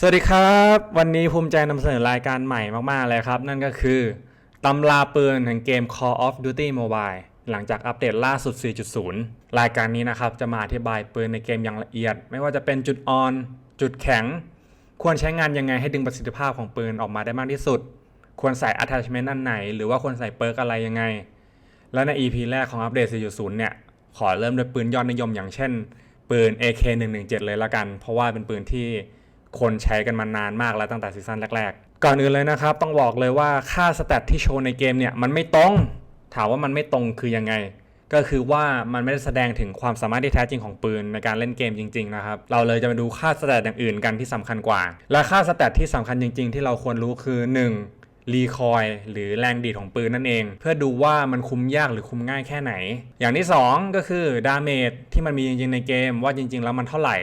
สวัสดีครับ วันนี้ภูมิใจนำเสนอรายการใหม่มาก ๆ เลยครับ นั่นก็คือตำราปืนแห่งเกม Call of Duty Mobile หลังจากอัปเดตล่าสุด 4.0 รายการนี้นะครับ จะมาอธิบายปืนในเกมอย่างละเอียด ไม่ว่าจะเป็นจุดอ่อน จุดแข็ง ควรใช้งานยังไงให้ดึงประสิทธิภาพของปืนออกมาได้มากที่สุด ควรใส่ attachment อันไหน หรือว่าควรใส่เปิร์กอะไรยังไง และใน EP แรกของอัปเดต 4.0 เนี่ย ขอเริ่มด้วยปืนยอดนิยมอย่างเช่น ปืน AK117 เลยละกัน เพราะว่าเป็นปืนที่ คนใช้กันมานานมากแล้วตั้งแต่ซีซั่นแรกๆ ก่อนอื่นเลยนะครับ ต้องบอกเลยว่าค่าสแตทที่โชว์ในเกมเนี่ยมันไม่ตรง ถามว่ามันไม่ตรงคือยังไง ก็คือว่ามันไม่ได้แสดงถึงความสามารถที่แท้จริงของปืนในการเล่นเกมจริงๆนะครับ เราเลยจะมาดูค่าสแตทอย่างอื่นกันที่สำคัญกว่า และค่าสแตทที่สำคัญจริง ๆ ที่เราควรรู้คือ 1. รีคอยหรือแรงดีดของปืนนั่นเอง เพื่อดูว่ามันคุมยากหรือคุมง่ายแค่ไหน อย่างที่ 2 ก็คือดาเมจที่มันมีจริงๆในเกมว่าจริง ๆ แล้วมันเท่าไหร่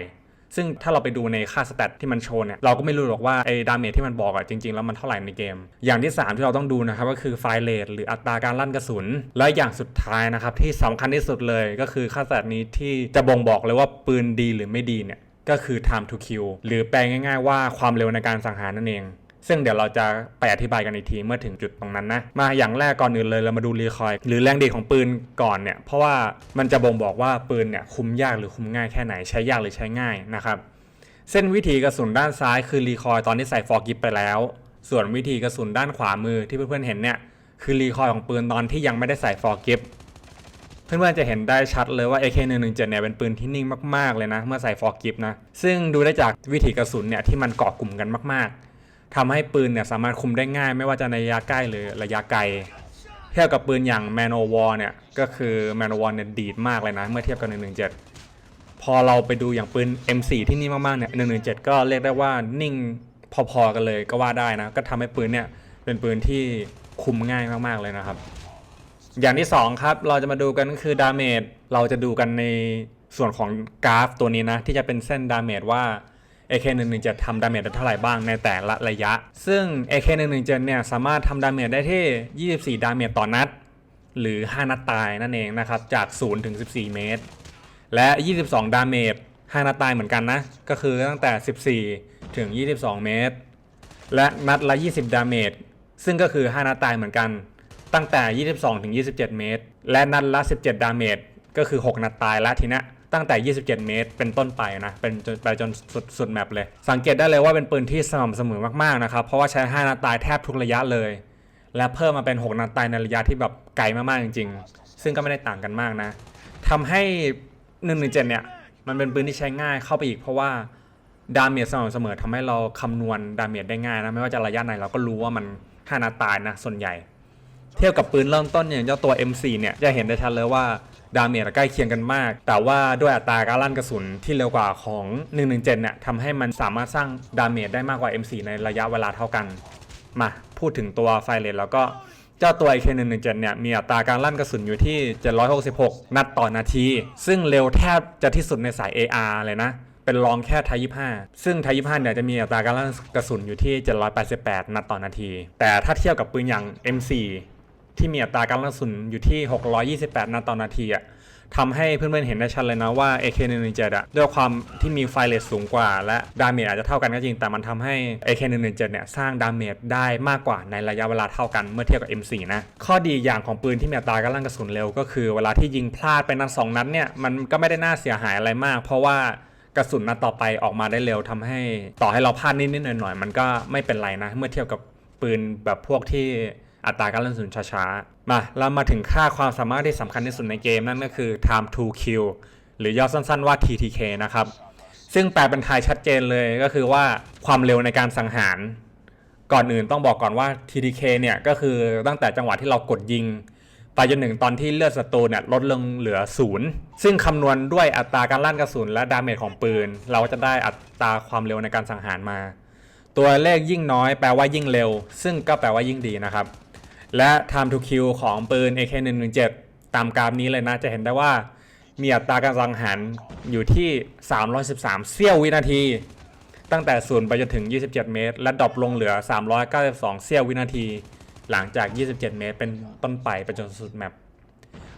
ซึ่งถ้าเราไปดูในค่าสแตทที่มันโชว์เนี่ยเราก็ไม่รู้หรอกว่าไอ้ดาเมจที่มันบอกอะจริงๆ แล้วมันเท่าไหร่ในเกม อย่างที่ 3 ที่เราต้องดูนะครับก็คือไฟเลทหรืออัตราการลั่นกระสุน และอย่างสุดท้ายนะครับที่สำคัญที่สุดเลยก็คือค่าสแตทนี้ที่จะบ่งบอกเลยว่าปืนดีหรือไม่ดีเนี่ยก็คือ time to kill หรือแปลง่าย ๆ ว่าความเร็วในการสังหารนั่นเอง ซึ่งเดี๋ยวเราจะไปอธิบายกันอีกทีเมื่อถึงจุดตรงนั้นนะ มาอย่างแรกก่อนอื่นเลยเรามาดูรีคอยล์หรือแรงดีดของปืนก่อนเนี่ยเพราะว่ามันจะบ่งบอกว่าปืนเนี่ยคุมยากหรือคุมง่ายแค่ไหนใช้ยากหรือใช้ง่ายนะครับเส้นวิธีกระสุนด้านซ้ายคือรีคอยตอนที่ใส่ฟอร์กิฟไปแล้ว ส่วนวิธีกระสุนด้านขวามือที่เพื่อนๆเห็นเนี่ยคือรีคอยของปืนตอนที่ยังไม่ได้ใส่ฟอร์กิฟเพื่อนๆจะเห็นได้ชัดเลยว่า AK117 เนี่ยเป็นปืนที่นิ่งมากๆเลยนะ เมื่อใส่ฟอร์กิฟนะ ซึ่งดูได้จากวิถีกระสุนเนี่ยที่มันเกาะกลุ่มกันมากๆ ทำให้ปืนเนี่ยสามารถคุมได้ง่าย ไม่ว่าจะในระยะใกล้หรือระยะไกล เทียบกับปืนอย่าง Man o War เนี่ยก็คือ Man o War เนี่ยดีดมากเลยนะ เมื่อเทียบกับ 117 พอเราไปดูอย่างปืน M4 ที่นิ่มากๆเนี่ย 117 ก็เรียกได้ว่านิ่งพอๆกันเลยก็ว่าได้นะ ก็ทำให้ปืนเนี่ยเป็นปืนที่คุมง่ายมากๆเลยนะครับ อย่างที่ 2 ครับ เราจะมาดูกันก็คือดาเมจเราจะดูกันในส่วนของกราฟตัวนี้นะ ที่จะเป็นเส้นดาเมจว่า AK11 จะทำดาเมจได้เท่าไหร่บ้างในแต่ละระยะ ซึ่ง AK117 เนี่ยสามารถทำดาเมจได้ที่ 24 ดาเมจต่อนัด หรือ 5 นัดตายนั่นเองนะครับ จาก 0 ถึง 14 เมตร และ 22 ดาเมจ 5 นัดตายเหมือนกันนะ ก็คือตั้งแต่ 14 ถึง 22 เมตร และนัดละ 20 ดาเมจ ซึ่งก็คือ 5 นัดตายเหมือนกัน ตั้งแต่ 22 ถึง 27 เมตร และนัดละ 17 ดาเมจ ก็คือ 6 นัดตายละทีนี้ ตั้งแต่ 27 เมตร เป็นต้นไปนะ เป็นจนไปจนสุดสุดแมปเลย สังเกตได้เลยว่าเป็นปืนที่สม่ำเสมอมากๆนะครับ เพราะว่าใช้ 5 นัดตายแทบทุกระยะเลย และเพิ่มมาเป็น 6 นัดตายในระยะที่แบบไกลมากๆจริง ๆ ซึ่งก็ไม่ได้ต่างกันมากนะทำให้ 117 เนี่ย มันเป็นปืนที่ใช้ง่ายเข้าไปอีก เพราะว่าดาเมจสม่ำเสมอทำให้เราคำนวณดาเมจได้ง่ายนะ ไม่ว่าจะระยะไหนเราก็รู้ว่ามัน5นัดตายนะ ส่วนใหญ่ เทียบกับปืนเริ่มต้นอย่างเจ้าตัว M4 เนี่ย จะเห็นได้ชัดเลยว่า ดาเมจใกล้เคียงกันมาก แต่ว่าด้วยอัตราการลั่นกระสุนที่เร็วกว่าของ 117เนี่ยทำให้มันสามารถสร้างดาเมจได้มากกว่า M4 ในระยะเวลาเท่ากัน มาพูดถึงตัวไฟเลนแล้วก็เจ้าตัว AK117 เนี่ยมีอัตราการลั่นกระสุนอยู่ที่ 766 นัดต่อนาที ซึ่งเร็วแทบจะที่สุดในสาย AR เลยนะ เป็นรองแค่ไทย25 ซึ่งไทย25เนี่ยจะมีอัตราการลั่นกระสุนอยู่ที่ 788 นัดต่อนาที แต่ถ้าเทียบกับปืนอย่าง M4 ที่มีอัตราการกระสุนอยู่ที่ 628 นัดต่อนาทีอะทำให้เพื่อนๆเห็นได้ชัดเลยนะว่า AK117 อะด้วยความที่มีไฟเรทสูงกว่า และดาเมจอาจจะเท่ากันก็จริง แต่มันทำให้ AK117 เนี่ยสร้างดาเมจได้มากกว่าในระยะเวลาเท่ากันเมื่อเทียบกับ M4 นะ ข้อดีอย่างของปืนที่มีอัตราการลั่นกระสุนเร็วก็คือเวลาที่ยิงพลาดไปนัดสองนัดเนี่ยมันก็ไม่ได้น่าเสียหายอะไรมาก เพราะว่ากระสุนนัดต่อไปออกมาได้เร็วทำให้ต่อให้เราพลาดนิดๆหน่อยๆมันก็ไม่เป็นไรนะ เมื่อเทียบกับปืนแบบพวกที่ อัตราการลั่นกระสุนช้าๆ มาเรามาถึงค่าความสามารถที่สำคัญที่สุดในเกมนั่นก็คือ time to kill หรือย่อสั้นๆว่า TTK นะครับ ซึ่งแปลเป็นไทยชัดเจนเลยก็คือว่าความเร็วในการสังหาร ก่อนอื่นต้องบอกก่อนว่า TTK เนี่ยก็คือตั้งแต่จังหวะที่เรากดยิง ไปจนถึงตอนที่เลือดศัตรูเนี่ยลดลงเหลือศูนย์ซึ่งคำนวณด้วยอัตราการลั่นกระสุนและดาเมจของปืน เราก็จะได้อัตราความเร็วในการสังหารมา ตัวเลขยิ่งน้อยแปลว่ายิ่งเร็ว ซึ่งก็แปลว่ายิ่งดีนะครับ และ time to kill ของปืน AK117 ตามกราฟนี้เลยนะ จะเห็นได้ว่ามีอัตราการสังหารอยู่ที่ 313 เสี้ยววินาที ตั้งแต่0ไปจนถึง 27 เมตร และดรอปลงเหลือ 392 เสี้ยววินาที หลังจาก 27 เมตร เป็นต้นไปไปจนสุดแมป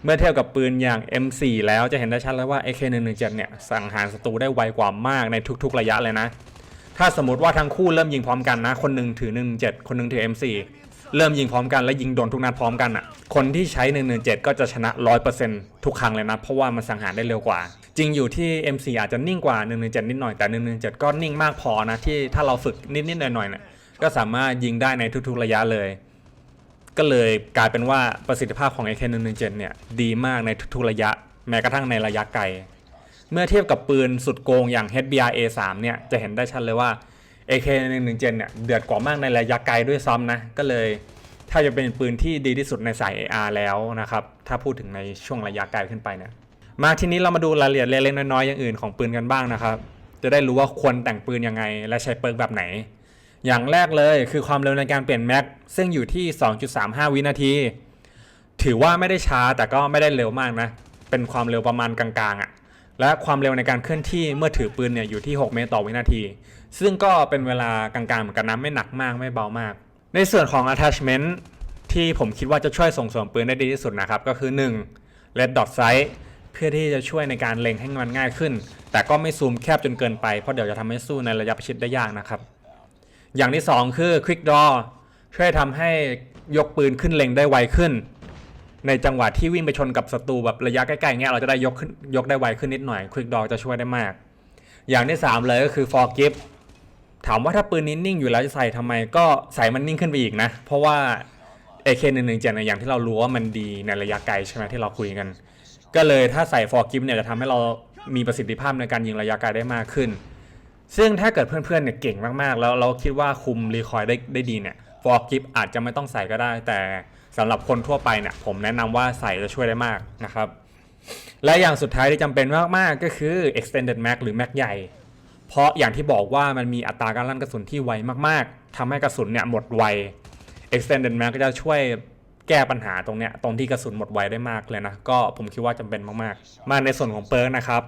เมื่อเทียบกับปืนอย่าง M4 แล้วจะเห็นได้ชัดเลยว่า AK117 เนี่ยสังหารศัตรูได้ไวกว่ามากในทุกๆระยะเลยนะ ถ้าสมมติว่าทั้งคู่เริ่มยิงพร้อมกันนะ คนหนึ่งถือ 117 คนหนึ่งถือ M4 เริ่มยิงพร้อมกันและยิงโดนทุกนัดพร้อมกันอะ คนที่ใช้ 117 ก็จะชนะ 100%ทุกครั้งเลยนะ เพราะว่ามันสังหารได้เร็วกว่า จริงอยู่ที่ M4 อาจจะนิ่งกว่า 117 นิดหน่อยแต่ 117 ก็นิ่งมากพอนะที่ถ้าเราฝึกนิดๆหน่อยๆเนี่ยก็สามารถยิงได้ในทุกๆระยะเลย ก็เลยกลายเป็นว่าประสิทธิภาพของ AK117 เนี่ยดีมากในทุกๆระยะ แม้กระทั่งในระยะไกล เมื่อเทียบกับปืนสุดโกงอย่าง HBR A3 เนี่ยจะเห็นได้ชัดเลยว่า AK117 เนี่ยเดือดกว่ามากในระยะไกลด้วยซ้ำนะ ก็เลยถ้าจะเป็นปืนที่ดีที่สุดในสาย AR แล้วนะครับ ถ้าพูดถึงในช่วงระยะไกลขึ้นไปเนี่ยมาทีนี้เรามาดูรายละเอียดเล็กๆน้อยๆอย่างอื่นของปืนกันบ้างนะครับ จะได้รู้ว่าควรแต่งปืนยังไง และใช้เปิร์กแบบไหน อย่างแรกเลยคือความเร็วในการเปลี่ยนแม็กซึ่งอยู่ที่ 2.35 วินาที ถือว่าไม่ได้ช้าแต่ก็ไม่ได้เร็วมากนะ เป็นความเร็วประมาณกลางๆอะ่ะ และความเร็วในการเคลื่อนที่เมื่อถือปืนเนี่ยอยู่ที่ 6 เมตรต่อวินาที ซึ่งก็เป็นเวลากลางๆเหมือนกันนะไม่หนักมากไม่เบามาก ในส่วนของ attachment ที่ผมคิดว่าจะช่วยส่งเสริมปืนได้ดีที่สุดนะครับ ก็คือ 1 red dot sight เพื่อที่จะช่วยในการเล็งให้มันง่ายขึ้น แต่ก็ไม่ซูมแคบจนเกินไปเพราะเดี๋ยวจะทำให้สู้ในระยะประชิดได้ยากนะครับ อย่างที่ 2 คือ quick draw ช่วยทำให้ยกปืนขึ้นเล็งได้ไวขึ้น ในจังหวะที่วิ่งไปชนกับศัตรูแบบระยะใกล้ๆเงี้ยเราจะได้ยกขึ้นยกได้ไวขึ้นนิดหน่อย quick draw จะช่วยได้มาก อย่างที่ 3 เลยก็คือ for grip ถามว่าถ้าปืนนี้นิ่งอยู่แล้วจะใส่ทำไมก็ใส่มันนิ่งขึ้นไปอีกนะ เพราะว่า AK117 เนี่ยอย่างที่เรารู้ว่ามันดีในระยะไกลใช่ไหมที่เราคุยกัน ก็เลยถ้าใส่ for grip เนี่ยจะทำให้เรามีประสิทธิภาพในการยิงระยะไกลได้มากขึ้น ซึ่งถ้าเกิดเพื่อนๆเนี่ยเก่งมากๆ แล้วเราคิดว่าคุมรีคอยได้ได้ดีเนี่ย for grip อาจจะไม่ต้องใส่ก็ได้ แต่สำหรับคนทั่วไปเนี่ยผมแนะนำว่าใส่จะช่วยได้มากนะครับ และอย่างสุดท้ายที่จำเป็นมากๆก็คือ extended mag หรือ mag ใหญ่ เพราะอย่างที่บอกว่ามันมีอัตราการลั่นกระสุนที่ไวมากๆทำให้กระสุนเนี่ยหมดไว extended mag ก็จะช่วยแก้ปัญหาตรงเนี้ยตรงที่กระสุนหมดไวได้มากเลยนะ ก็ผมคิดว่าจำเป็นมากๆ มาในส่วนของเปิร์กนะครับ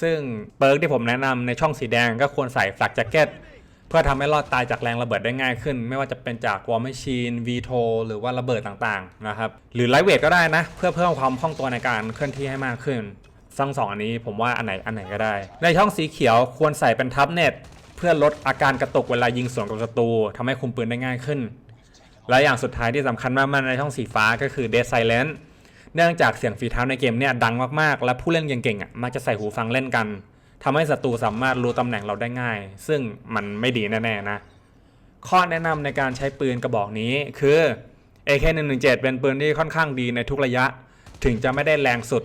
ซึ่งเปิร์กที่ผมแนะนำในช่องสีแดงก็ควรใส่ flak jacket เพื่อทำให้รอดตายจากแรงระเบิดได้ง่ายขึ้น ไม่ว่าจะเป็นจากวอล m มชีน v ีโทหรือว่าระเบิดต่างๆนะครับหรือไลท์เวทก็ได้นะ เพื่อเพิ่มความคล่องตัวในการเคลื่อนที่ให้มากขึ้นทั้งสองอันนี้ผมว่าอันไหนอันไหนก็ได้ ในช่องสีเขียวควรใส่เป็นทับเน็ตเพื่อลดอาการกระตุกเวลายิงสวนกับศัตรูทำให้คุมปืนได้ง่ายขึ้น และอย่างสุดท้ายที่สำคัญมากๆในช่องสีฟ้าก็คือ Dead Silence เนื่องจากเสียงฝีเท้าในเกมเนี่ยดังมากๆ และผู้เล่นเก่งๆอะมักจะใส่หูฟังเล่นกัน ทำให้ศัตรูสามารถรู้ตำแหน่งเราได้ง่าย ซึ่งมันไม่ดีแน่ๆนะ ข้อแนะนำในการใช้ปืนกระบอกนี้คือ AK117 เป็นปืนที่ค่อนข้างดีในทุกระยะ ถึงจะไม่ได้แรงสุด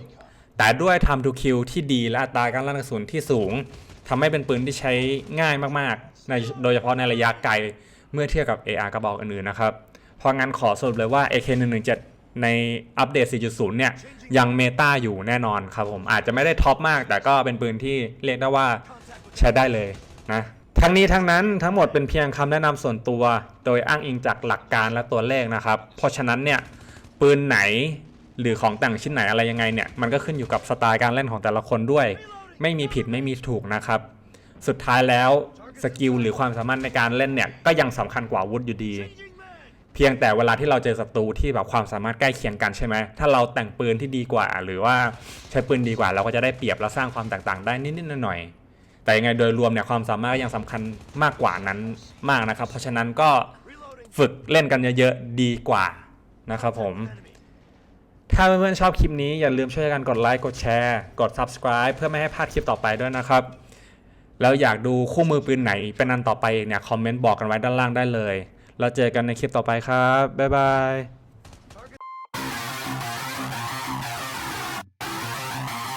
แต่ด้วย time to kill ที่ดีและอัตราการลั่นกระสุนที่สูงทำให้เป็นปืนที่ใช้ง่ายมากๆในโดยเฉพาะในระยะไกลเมื่อเทียบกับ AR กระบอกอื่นๆนะครับ เพราะงั้นขอสรุปเลยว่า AK117 ในอัปเดต 4.0 เนี่ย ยังเมตาอยู่แน่นอนครับผมอาจจะไม่ได้ท็อปมาก แต่ก็เป็นปืนที่เรียกได้ว่าใช้ได้เลยนะทั้งนี้ทั้งนั้นทั้งหมดเป็นเพียงคำแนะนำส่วนตัว โดยอ้างอิงจากหลักการและตัวเลขนะครับ เพราะฉะนั้นเนี่ยปืนไหนหรือของแต่งชิ้นไหนอะไรยังไงเนี่ยมันก็ขึ้นอยู่กับสไตล์การเล่นของแต่ละคนด้วย ไม่มีผิดไม่มีถูกนะครับ สุดท้ายแล้วสกิลหรือความสามารถในการเล่นเนี่ยก็ยังสำคัญกว่าวุธอยู่ดี เพียงแต่เวลาที่เราเจอศัตรูที่แบบความสามารถใกล้เคียงกันใช่ไหมถ้าเราแต่งปืนที่ดีกว่า หรือว่าใช้ปืนดีกว่า เราก็จะได้เปรียบและสร้างความแตกต่างได้นิดๆหน่อยๆแต่ยังไงโดยรวมเนี่ยความสามารถยังสำคัญมากกว่านั้นมากนะครับ เพราะฉะนั้นก็ฝึกเล่นกันเยอะๆดีกว่านะครับผมถ้าเพื่อนๆชอบคลิปนี้อย่าลืมช่วยกันกดไลค์กดแชร์ กด subscribe เพื่อไม่ให้พลาดคลิปต่อไปด้วยนะครับ แล้วอยากดูคู่มือปืนไหนเป็นอันต่อไปเนี่ยคอมเมนต์บอกกันไว้ด้านล่างได้เลย เราเจอกันในคลิปต่อไปครับ บ๊ายบาย